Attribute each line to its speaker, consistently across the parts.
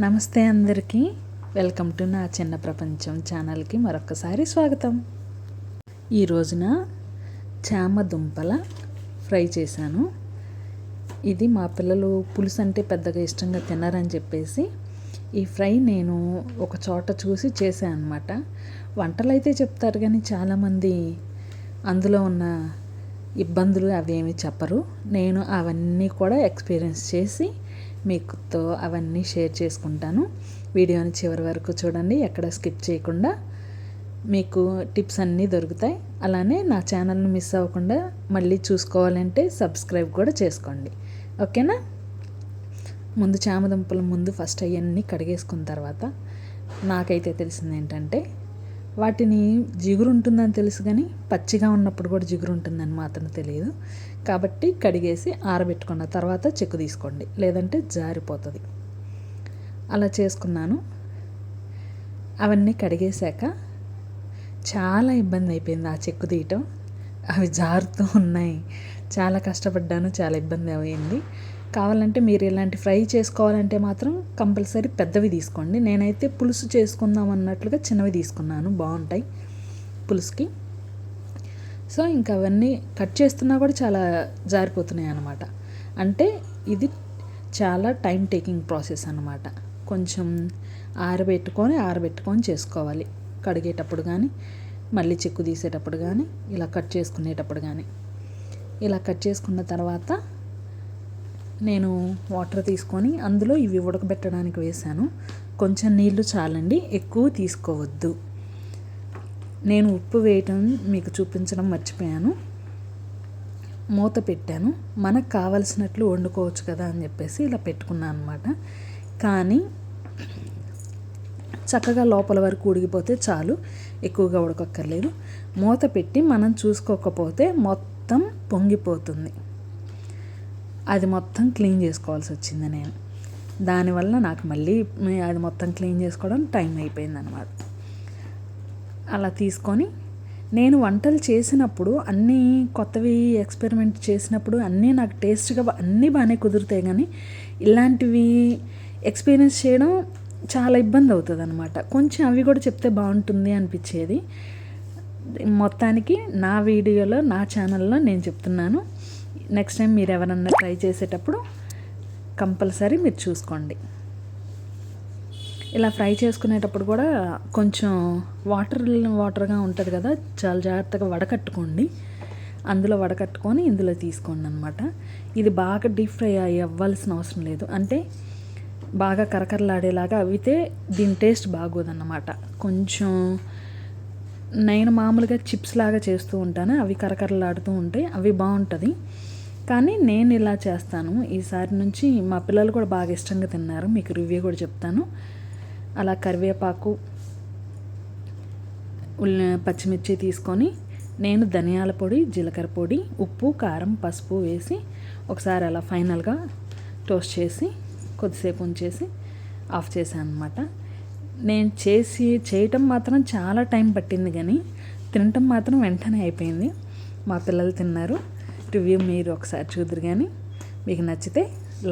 Speaker 1: నమస్తే అందరికీ. Welcome to నా చిన్న ప్రపంచం ఛానల్కి మరొకసారి స్వాగతం. ఈ రోజున చామ దుంపల ఫ్రై చేశాను. ఇది మా పిల్లలు పులుసు అంటే పెద్దగా ఇష్టంగా తినరని చెప్పేసి ఈ ఫ్రై నేను ఒక చోట చూసి చేశాను అనమాట వంటలు అయితే చెప్తారు కానీ చాలామంది అందులో ఉన్న ఇబ్బందులు అవేమి చెప్పరు. నేను అవన్నీ కూడా ఎక్స్పీరియన్స్ చేసి మీతో అవన్నీ షేర్ చేసుకుంటాను. వీడియోని చివరి వరకు చూడండి ఎక్కడ స్కిప్ చేయకుండా. మీకు టిప్స్ అన్నీ దొరుకుతాయి. అలానే నా ఛానల్ని మిస్ అవ్వకుండా మళ్ళీ చూసుకోవాలంటే సబ్స్క్రైబ్ కూడా చేసుకోండి. ఓకేనా? ముందు చామదుంపలు ముందు ఫస్ట్ అవన్నీ కడిగేసుకున్న తర్వాత నాకైతే తెలిసింది ఏంటంటే వాటిని జిగురు ఉంటుందని తెలుసు కానీ పచ్చిగా ఉన్నప్పుడు కూడా జిగురు ఉంటుందని మాత్రం తెలియదు. కాబట్టి కడిగేసి ఆరబెట్టుకున్న తర్వాత చెక్కు తీసుకోండి. లేదంటే జారిపోతుంది. అలా చేసుకున్నాను. అవన్నీ కడిగేశాక చాలా ఇబ్బంది అయిపోయింది ఆ చెక్కు తీయటం. అవి జారుతూ ఉన్నాయి. చాలా కష్టపడ్డాను. చాలా ఇబ్బంది అయింది కావాలంటే మీరు ఇలాంటి ఫ్రై చేసుకోవాలంటే మాత్రం కంపల్సరీ పెద్దవి తీసుకోండి. నేనైతే పులుసు చేసుకుందాం అన్నట్లుగా చిన్నవి తీసుకున్నాను. బాగుంటాయి పులుసుకి. సో ఇంకా అవన్నీ కట్ చేస్తున్నా కూడా చాలా జారిపోతున్నాయి అన్నమాట. అంటే ఇది చాలా టైం టేకింగ్ ప్రాసెస్ అన్నమాట. కొంచెం ఆరబెట్టుకొని ఆరబెట్టుకొని చేసుకోవాలి. కడిగేటప్పుడు కానీ మళ్ళీ చెక్కు తీసేటప్పుడు కానీ ఇలా కట్ చేసుకునేటప్పుడు కానీ ఇలా కట్ చేసుకున్న తర్వాత నేను వాటర్ తీసుకొని అందులో ఇవి ఉడకబెట్టడానికి వేశాను. కొంచెం నీళ్ళు చాలండి ఎక్కువ తీసుకోవద్దు. నేను ఉప్పు వేయటం మీకు చూపించడం మర్చిపోయాను. మూత పెట్టాను. మనకు కావలసినట్లు వండుకోవచ్చు కదా అని చెప్పేసి ఇలా పెట్టుకున్నాను అనమాట కానీ చక్కగా లోపల వరకు ఉడికిపోతే చాలు ఎక్కువగా ఉడకక్కర్లేదు. మూత పెట్టి మనం చూసుకోకపోతే మొత్తం పొంగిపోతుంది. అది మొత్తం క్లీన్ చేసుకోవాల్సి వచ్చింది నేను. దానివల్ల నాకు మళ్ళీ అది మొత్తం క్లీన్ చేసుకోవడం టైం అయిపోయింది అనమాట అలా తీసుకొని నేను వంటలు చేసినప్పుడు అన్నీ కొత్తవి ఎక్స్పెరిమెంట్ చేసినప్పుడు అన్నీ నాకు టేస్ట్గా అన్నీ బాగానే కుదురుతాయి కానీ ఇలాంటివి ఎక్స్పీరియన్స్ చేయడం చాలా ఇబ్బంది అవుతుంది అనమాట కొంచెం అవి కూడా చెప్తే బాగుంటుంది అనిపించేది. మొత్తానికి నా వీడియోలో నా ఛానల్లో నేను చెప్తున్నాను. నెక్స్ట్ టైం మీరు ఎవరన్నా ట్రై చేసేటప్పుడు కంపల్సరీ మీరు చూసుకోండి. ఇలా ఫ్రై చేసుకునేటప్పుడు కూడా కొంచెం వాటర్ వాటర్గా ఉంటుంది కదా చాలా జాగ్రత్తగా వడకట్టుకోండి. అందులో వడకట్టుకొని ఇందులో తీసుకోండి అనమాట ఇది బాగా డీప్ ఫ్రై అవ్వాల్సిన అవసరం లేదు. అంటే బాగా కరకరలాడేలాగా అవితే దీని టేస్ట్ బాగోదన్నమాట. కొంచెం నేను మామూలుగా చిప్స్ లాగా చేస్తూ ఉంటాను. అవి కరకరలాడుతూ ఉంటాయి అవి బాగుంటుంది. కానీ నేను ఇలా చేస్తాను. ఈసారి నుంచి మా పిల్లలు కూడా బాగా ఇష్టంగా తిన్నారు. మీకు రివ్యూ కూడా చెప్తాను. అలా కరివేపాకు ఉల్లి పచ్చిమిర్చి తీసుకొని నేను ధనియాల పొడి జీలకర్ర పొడి ఉప్పు కారం పసుపు వేసి ఒకసారి అలా ఫైనల్గా టోస్ట్ చేసి కొద్దిసేపు ఉంచేసి ఆఫ్ చేశాను అనమాట నేను చేసి చేయటం మాత్రం చాలా టైం పట్టింది కానీ తినటం మాత్రం వెంటనే అయిపోయింది. మా పిల్లలు తిన్నారు. రివ్యూ మీరు ఒకసారి చూద్దరు కానీ మీకు నచ్చితే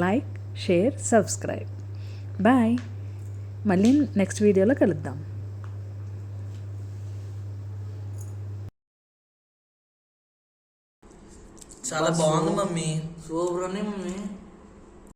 Speaker 1: లైక్ షేర్ సబ్స్క్రైబ్. బాయ్. మళ్ళీ నెక్స్ట్ వీడియోలో కలుద్దాం.
Speaker 2: చాలా బాగుంది మమ్మీ.
Speaker 3: సూపర్ ఉంది మమ్మీ.